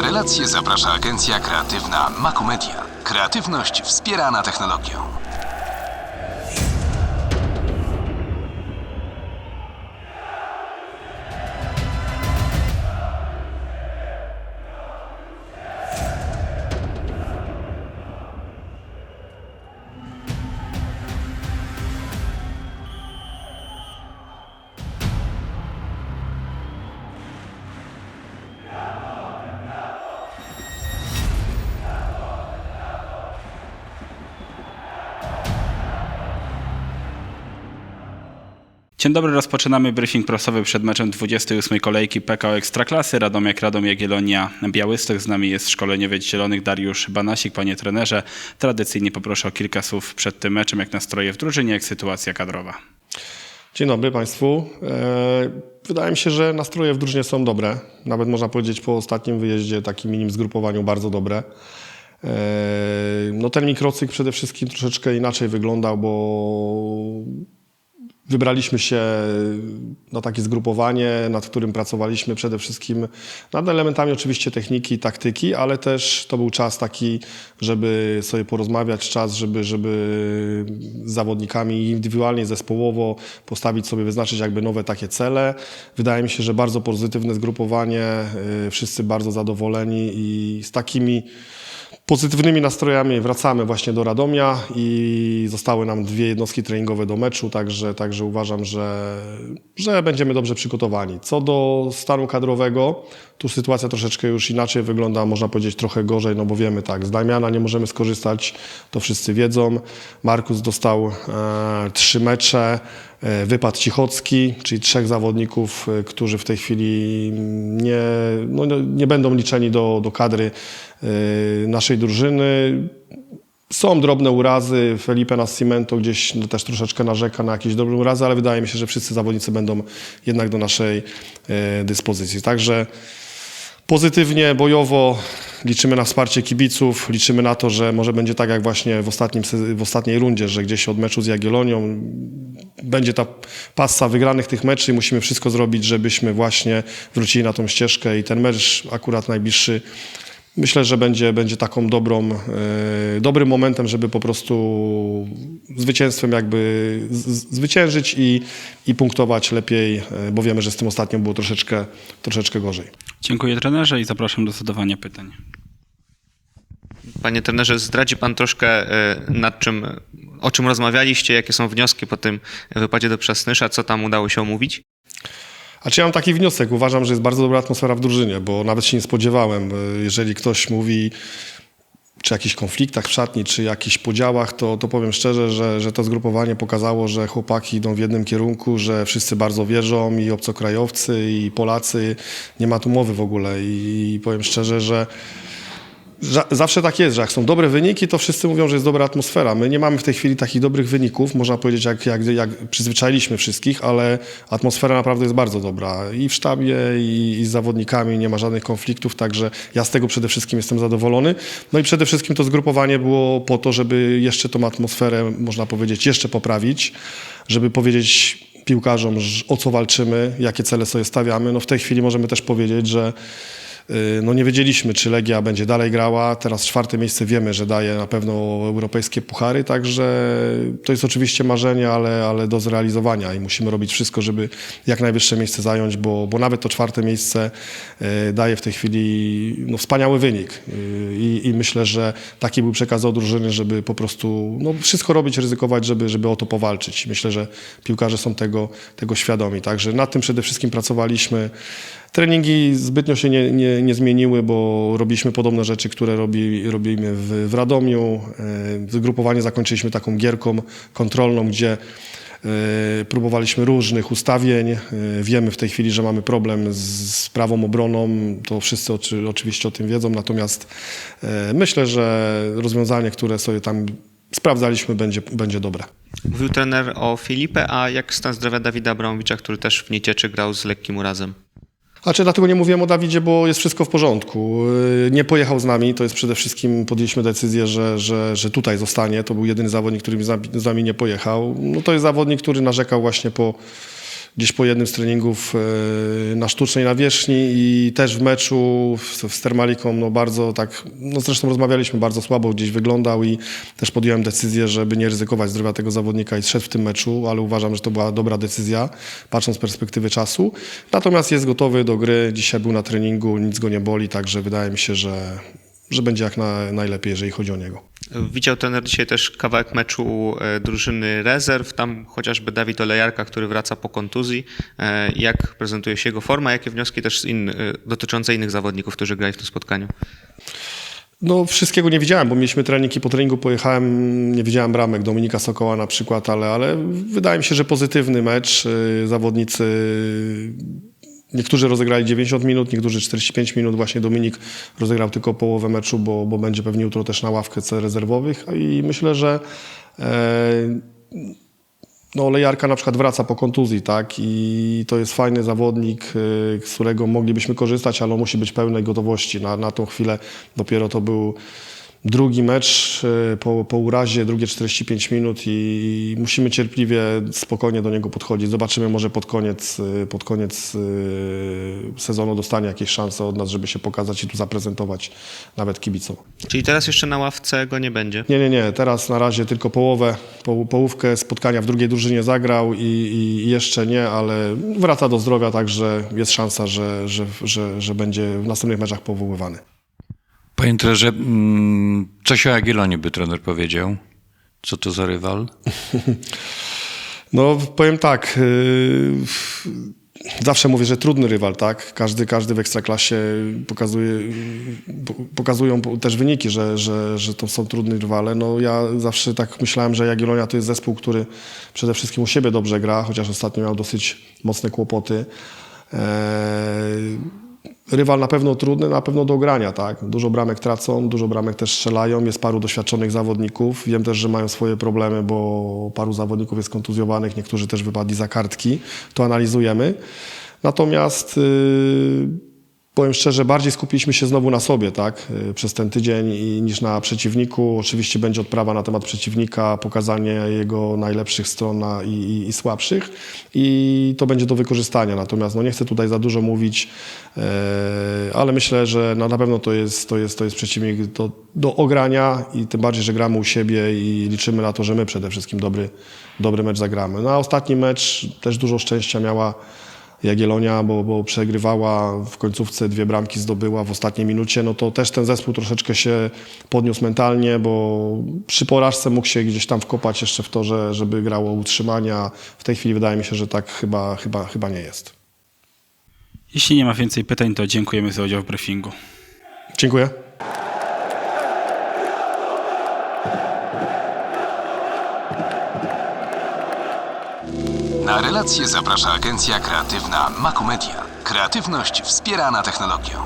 Relacje zaprasza agencja kreatywna Makomedia. Kreatywność wspierana technologią. Dzień dobry, rozpoczynamy briefing prasowy przed meczem 28. kolejki PKO Ekstraklasy. Radomiak, Radom, Jagiellonia, Białystok. Z nami jest szkoleniowiec Zielonych Dariusz Banasik. Panie trenerze, tradycyjnie poproszę o kilka słów przed tym meczem. Jak nastroje w drużynie, jak sytuacja kadrowa? Dzień dobry Państwu. E, Wydaje mi się, że nastroje w drużynie są dobre. Nawet można powiedzieć po ostatnim wyjeździe, takim minim zgrupowaniu, bardzo dobre. E, No ten mikrocykl przede wszystkim troszeczkę inaczej wyglądał, bo wybraliśmy się na takie zgrupowanie, nad którym pracowaliśmy przede wszystkim nad elementami oczywiście techniki, taktyki, ale też to był czas taki, żeby sobie porozmawiać, czas, żeby, żeby z zawodnikami indywidualnie, zespołowo postawić sobie, wyznaczyć jakby nowe takie cele. Wydaje mi się, że bardzo pozytywne zgrupowanie, y, wszyscy bardzo zadowoleni i z takimi pozytywnymi nastrojami wracamy właśnie do Radomia i zostały nam dwie jednostki treningowe do meczu, także, także uważam, że, że będziemy dobrze przygotowani. Co do stanu kadrowego, tu sytuacja troszeczkę już inaczej wygląda, można powiedzieć trochę gorzej, no bo wiemy tak, z Damiana nie możemy skorzystać, to wszyscy wiedzą. Markus dostał e, trzy mecze, wypad Cichocki, czyli trzech zawodników, e, którzy w tej chwili nie, no, no, nie będą liczeni do, do kadry e, naszej drużyny. Są drobne urazy. Felipe Nascimento gdzieś no, też troszeczkę narzeka na jakieś drobne urazy, ale wydaje mi się, że wszyscy zawodnicy będą jednak do naszej e, dyspozycji. Także pozytywnie, bojowo liczymy na wsparcie kibiców, liczymy na to, że może będzie tak jak właśnie w, ostatnim, w ostatniej rundzie, że gdzieś od meczu z Jagiellonią będzie ta passa wygranych tych meczy i musimy wszystko zrobić, żebyśmy właśnie wrócili na tą ścieżkę i ten mecz akurat najbliższy Myślę, że będzie, będzie taką dobrą, e, dobrym momentem, żeby po prostu zwycięstwem jakby zwyciężyć i, i punktować lepiej, e, bo wiemy, że z tym ostatnim było troszeczkę, troszeczkę gorzej. Dziękuję trenerze i zapraszam do zadawania pytań. Panie trenerze, zdradzi Pan troszkę e, nad czym, o czym rozmawialiście, jakie są wnioski po tym wypadzie do Przasnysza, co tam udało się omówić? A czy ja mam taki wniosek? Uważam, że jest bardzo dobra atmosfera w drużynie, bo nawet się nie spodziewałem. E, Jeżeli ktoś mówi czy jakichś konfliktach w szatni, czy jakichś podziałach, to, to powiem szczerze, że, że to zgrupowanie pokazało, że chłopaki idą w jednym kierunku, że wszyscy bardzo wierzą i obcokrajowcy, i Polacy. Nie ma tu mowy w ogóle i powiem szczerze, że Zawsze tak jest, że jak są dobre wyniki, to wszyscy mówią, że jest dobra atmosfera. My nie mamy w tej chwili takich dobrych wyników, można powiedzieć, jak, jak, jak przyzwyczailiśmy wszystkich, ale atmosfera naprawdę jest bardzo dobra. I w sztabie, i, i z zawodnikami nie ma żadnych konfliktów, także ja z tego przede wszystkim jestem zadowolony. No i przede wszystkim to zgrupowanie było po to, żeby jeszcze tą atmosferę, można powiedzieć, jeszcze poprawić, żeby powiedzieć piłkarzom, o co walczymy, jakie cele sobie stawiamy. No w tej chwili możemy też powiedzieć, że No nie wiedzieliśmy, czy Legia będzie dalej grała. Teraz czwarte miejsce wiemy, że daje na pewno europejskie puchary, także to jest oczywiście marzenie, ale, ale do zrealizowania i musimy robić wszystko, żeby jak najwyższe miejsce zająć, bo, bo nawet to czwarte miejsce y, daje w tej chwili no, wspaniały wynik Y, I, i myślę, że taki był przekaz od drużyny, żeby po prostu no, wszystko robić, ryzykować, żeby, żeby o to powalczyć. Myślę, że piłkarze są tego, tego świadomi, także nad tym przede wszystkim pracowaliśmy. Treningi zbytnio się nie, nie, nie zmieniły, bo robiliśmy podobne rzeczy, które robi, robimy w, w Radomiu. E, Zgrupowanie zakończyliśmy taką gierką kontrolną, gdzie e, próbowaliśmy różnych ustawień. E, Wiemy w tej chwili, że mamy problem z, prawą obroną. To wszyscy oczy, oczywiście o tym wiedzą, natomiast myślę, że rozwiązanie, które sobie tam sprawdzaliśmy, będzie, będzie dobre. Mówił trener o Filipe, a jak stan zdrowia Dawida Abramowicza, który też w Niecieczy grał z lekkim urazem? A czy dlatego nie mówiłem o Dawidzie, bo jest wszystko w porządku. Yy, Nie pojechał z nami, to jest przede wszystkim podjęliśmy decyzję, że, że, że tutaj zostanie. To był jedyny zawodnik, który z nami nie pojechał. No to jest zawodnik, który narzekał właśnie po, gdzieś po jednym z treningów e, na sztucznej nawierzchni i też w meczu z, Termaliką, no bardzo tak, no zresztą rozmawialiśmy, bardzo słabo gdzieś wyglądał i też podjąłem decyzję, żeby nie ryzykować zdrowia tego zawodnika i zszedł w tym meczu, ale uważam, że to była dobra decyzja, patrząc z perspektywy czasu. Natomiast jest gotowy do gry, dzisiaj był na treningu, nic go nie boli, także wydaje mi się, że, że będzie jak na, najlepiej, jeżeli chodzi o niego. Widział trener dzisiaj też kawałek meczu e, drużyny rezerw, tam chociażby Dawid Olejarka, który wraca po kontuzji. E, Jak prezentuje się jego forma, jakie wnioski też in, e, dotyczące innych zawodników, którzy grali w tym spotkaniu? No wszystkiego nie widziałem, bo mieliśmy trening i po treningu pojechałem, nie widziałem bramek Dominika Sokoła na przykład, ale, ale wydaje mi się, że pozytywny mecz. Zawodnicy, niektórzy rozegrali 90 minut, niektórzy 45 minut. Właśnie Dominik rozegrał tylko połowę meczu, bo, bo będzie pewnie jutro też na ławkę C rezerwowych i myślę, że e, no, Lejarka na przykład wraca po kontuzji, tak? I to jest fajny zawodnik, y, z którego moglibyśmy korzystać, ale on musi być pełnej gotowości. Na, na tą chwilę dopiero to był drugi mecz y, po, po urazie, drugie 45 minut i musimy cierpliwie, spokojnie do niego podchodzić. Zobaczymy, może pod koniec, y, pod koniec y, sezonu dostanie jakieś szanse od nas, żeby się pokazać i tu zaprezentować nawet kibicom. Czyli teraz jeszcze na ławce go nie będzie. Nie, nie, nie. Teraz na razie tylko połowę, po, połówkę spotkania w drugiej drużynie zagrał i, i jeszcze nie, ale wraca do zdrowia, także jest szansa, że, że, że, że będzie w następnych meczach powoływany. Panie trenerze, mm, coś o Jagiellonie by trener powiedział? Co to za rywal? No, powiem tak. yy, Zawsze mówię, że trudny rywal, tak? Każdy, każdy w ekstraklasie pokazuje, po- pokazują też wyniki, że, że, że to są trudni rywale. No, ja zawsze tak myślałem, że Jagiellonia to jest zespół, który przede wszystkim u siebie dobrze gra, chociaż ostatnio miał dosyć mocne kłopoty. Rywal na pewno trudny, na pewno do grania, tak. Dużo bramek tracą, dużo bramek też strzelają, jest paru doświadczonych zawodników. Wiem też, że mają swoje problemy, bo paru zawodników jest kontuzjowanych, niektórzy też wypadli za kartki. To analizujemy. Natomiast yy, powiem szczerze, bardziej skupiliśmy się znowu na sobie, tak, yy, przez ten tydzień niż na przeciwniku. Oczywiście będzie odprawa na temat przeciwnika, pokazanie jego najlepszych stron i, i, i słabszych i to będzie do wykorzystania. Natomiast no, nie chcę tutaj za dużo mówić, yy, ale myślę, że no, na pewno to jest, to jest, to jest przeciwnik do, do ogrania i tym bardziej, że gramy u siebie i liczymy na to, że my przede wszystkim dobry, dobry mecz zagramy. No a ostatni mecz też dużo szczęścia miała Jagiellonia, bo, bo przegrywała w końcówce, dwie bramki zdobyła w ostatniej minucie, no to też ten zespół troszeczkę się podniósł mentalnie, bo przy porażce mógł się gdzieś tam wkopać jeszcze w to, że, żeby grało utrzymania. W tej chwili wydaje mi się, że tak chyba, chyba, chyba nie jest. Jeśli nie ma więcej pytań, to dziękujemy za udział w briefingu. Dziękuję. Na relacje zaprasza agencja kreatywna Makomedia. Kreatywność wspierana technologią.